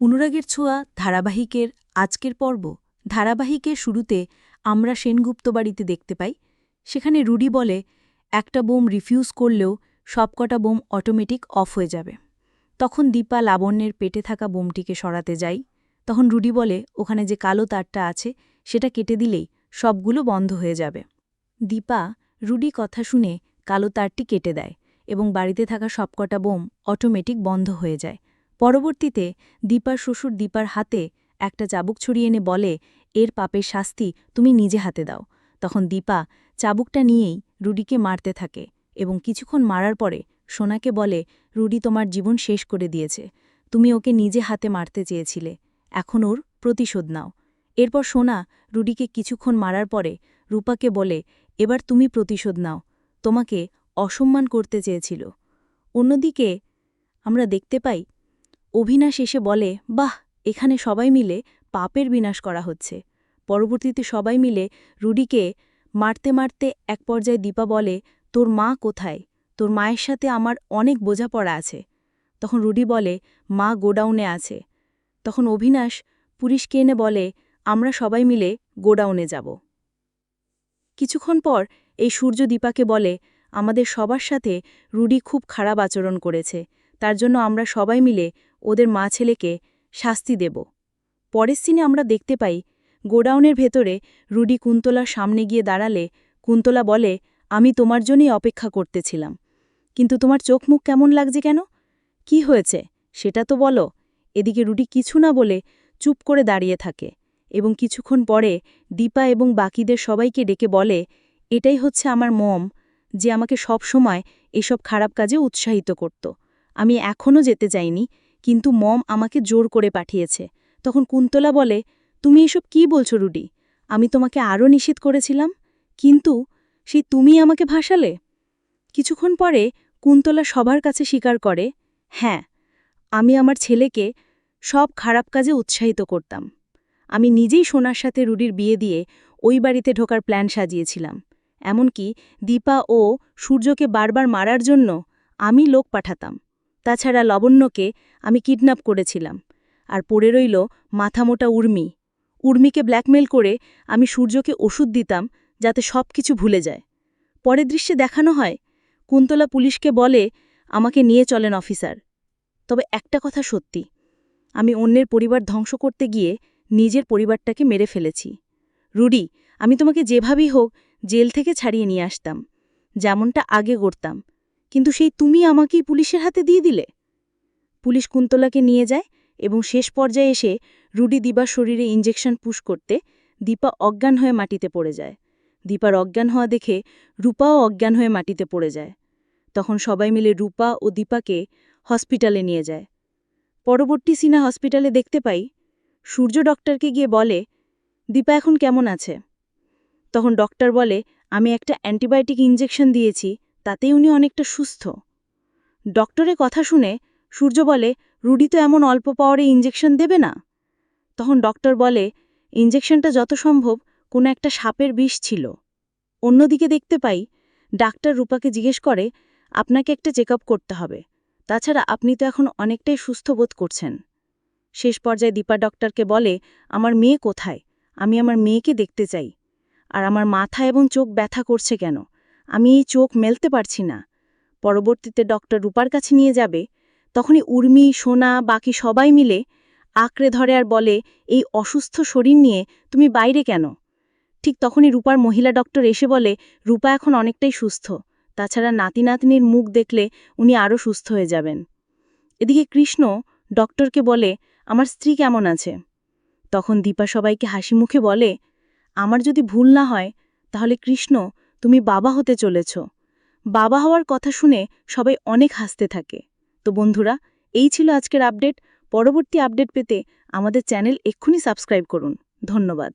অনুরাগের ছোঁয়া ধারাবাহিকের আজকের পর্ব। ধারাবাহিকের শুরুতে আমরা সেনগুপ্ত বাড়িতে দেখতে পাই। সেখানে রুডি বলে, একটা বোম রিফিউজ করলেও সবকটা বোম অটোমেটিক অফ হয়ে যাবে। তখন দীপা লাবণ্যের পেটে থাকা বোমটিকে সরাতে যাই। তখন রুডি বলে, ওখানে যে কালো তারটা আছে, সেটা কেটে দিলেই সবগুলো বন্ধ হয়ে যাবে। দীপা রুডি কথা শুনে কালো তারটি কেটে দেয় এবং বাড়িতে থাকা সবকটা বোম অটোমেটিক বন্ধ হয়ে যায়। পরবর্তীতে দীপার শ্বশুর দীপার হাতে একটা চাবুক ছড়িয়ে এনে বলে, এর পাপের শাস্তি তুমি নিজে হাতে দাও। তখন দীপা চাবুকটা নিয়েই রুডিকে মারতে থাকে এবং কিছুক্ষণ মারার পরে সোনাকে বলে, রুডি তোমার জীবন শেষ করে দিয়েছে। তুমি ওকে নিজে হাতে মারতে চেয়েছিলে। এখন ওর প্রতিশোধ নাও। এরপর সোনা রুডিকে কিছুক্ষণ মারার পরে রূপাকে বলে, এবার তুমি প্রতিশোধ নাও। তোমাকে অসম্মান করতে চেয়েছিল। অন্যদিকে আমরা দেখতে পাই অভিনাশ এসে বলে, বাহ, এখানে সবাই মিলে পাপের বিনাশ করা হচ্ছে। পরবর্তীতে সবাই মিলে রুডিকে মারতে মারতে এক পর্যায়ে দীপা বলে, তোর মা কোথায়? তোর মায়ের সাথে আমার অনেক বোঝাপড়া আছে। তখন রুডি বলে, মা গোডাউনে আছে। তখন অভিনাশ পুলিশকে এনে বলে, আমরা সবাই মিলে গোডাউনে যাব। কিছুক্ষণ পর এই সূর্য দীপাকে বলে, আমাদের সবার সাথে রুডি খুব খারাপ আচরণ করেছে। তার জন্য আমরা সবাই মিলে ওদের মা ছেলেকে শাস্তি দেব। পরের সিনে আমরা দেখতে পাই, গোডাউনের ভেতরে রুডি কুন্তলার সামনে গিয়ে দাঁড়ালে কুন্তলা বলে, আমি তোমার জন্যই অপেক্ষা করতেছিলাম। কিন্তু তোমার চোখ মুখ কেমন লাগছে কেন? কি হয়েছে? সেটা তো বলো। এদিকে রুডি কিছু না বলে চুপ করে দাঁড়িয়ে থাকে এবং কিছুক্ষণ পরে দীপা এবং বাকিদের সবাইকে ডেকে বলে, এটাই হচ্ছে আমার মম, যে আমাকে সব সময় এসব খারাপ কাজে উৎসাহিত করত। আমি এখনও যেতে চাইনি কিন্তু মম আমাকে জোর করে পাঠিয়েছে। তখন কুন্তলা বলে, তুমি এসব কি বলছো, রুডি? আমি তোমাকে আরও নিষেধ করেছিলাম, কিন্তু সেই তুমি আমাকে ভাসালে? কিছুক্ষণ পরে কুন্তলা সবার কাছে স্বীকার করে হ্যাঁ আমি আমার ছেলেকে সব খারাপ কাজে উৎসাহিত করতাম। আমি নিজেই সোনার সাথে রুডির বিয়ে দিয়ে ওই বাড়িতে ঢোকার প্ল্যান সাজিয়েছিলাম। এমনকি দীপা ও সূর্যকে বারবার মারার জন্য আমি লোক পাঠাতাম। তাছাড়া লবণ্যকে আমি কিডন্যাপ করেছিলাম। আর পড়ে রইল মাথামোটা উর্মি। উর্মিকে ব্ল্যাকমেল করে আমি সূর্যকে ওষুধ দিতাম যাতে সব কিছু ভুলে যায়। পরের দৃশ্যে দেখানো হয়, কুন্তলা পুলিশকে বলে, আমাকে নিয়ে চলেন অফিসার। তবে একটা কথা সত্যি, আমি অন্যের পরিবার ধ্বংস করতে গিয়ে নিজের পরিবারটাকে মেরে ফেলেছি। রুডি, আমি তোমাকে যেভাবেই হোক জেল থেকে ছাড়িয়ে নিয়ে আসতাম, যেমনটা আগে করতাম। কিন্তু সেই তুমি আমাকেই পুলিশের হাতে দিয়ে দিলে। পুলিশ কুন্তলাকে নিয়ে যায় এবং শেষ পর্যায়ে এসে রুডি দিবার শরীরে ইঞ্জেকশন পুশ করতে দীপা অজ্ঞান হয়ে মাটিতে পড়ে যায়। দীপার অজ্ঞান হওয়া দেখে রূপাও অজ্ঞান হয়ে মাটিতে পড়ে যায়। তখন সবাই মিলে রূপা ও দীপাকে হসপিটালে নিয়ে যায়। পরবর্তী সিনা হসপিটালে দেখতে পাই সূর্য ডক্টরকে গিয়ে বলে, দীপা এখন কেমন আছে? তখন ডক্টর বলে, আমি একটা অ্যান্টিবায়োটিক ইঞ্জেকশন দিয়েছি তাতেই উনি অনেকটা সুস্থ। ডক্টরের কথা শুনে সূর্য বলে, রুডি তো এমন অল্প পাওয়ারে ইঞ্জেকশন দেবে না? তখন ডক্টর বলে ইঞ্জেকশনটা যত সম্ভব কোনো একটা সাপের বিষ ছিল। অন্যদিকে দেখতে পাই, ডাক্তার রূপাকে জিজ্ঞেস করে, আপনাকে একটা চেক করতে হবে। তাছাড়া আপনি তো এখন অনেকটাই সুস্থ বোধ করছেন। শেষ পর্যায়ে দীপা ডক্টরকে বলে, আমার মেয়ে কোথায়? আমি আমার মেয়েকে দেখতে চাই। আর আমার মাথা এবং চোখ ব্যথা করছে কেন? আমি এই চোখ মেলতে পারছি না। পরবর্তীতে ডক্টর রূপার কাছে নিয়ে যাবে। তখনই উর্মি, সোনা, বাকি সবাই মিলে আঁকড়ে ধরে আর বলে, এই অসুস্থ শরীর নিয়ে তুমি বাইরে কেন? ঠিক তখনই রূপার মহিলা ডক্টর এসে বলে, রূপা এখন অনেকটাই সুস্থ। তাছাড়া নাতি নাতনির মুখ দেখলে উনি আরও সুস্থ হয়ে যাবেন। এদিকে কৃষ্ণ ডক্টরকে বলে, আমার স্ত্রী কেমন আছে? তখন দীপা সবাইকে হাসি মুখে বলে, আমার যদি ভুল না হয়, তাহলে কৃষ্ণ তুমি বাবা হতে চলেছ। বাবা হওয়ার কথা শুনে সবাই অনেক হাসতে থাকে। তো বন্ধুরা, এই ছিল আজকের আপডেট। পরবর্তী আপডেট পেতে আমাদের চ্যানেল এক্ষুনি সাবস্ক্রাইব করুন। ধন্যবাদ।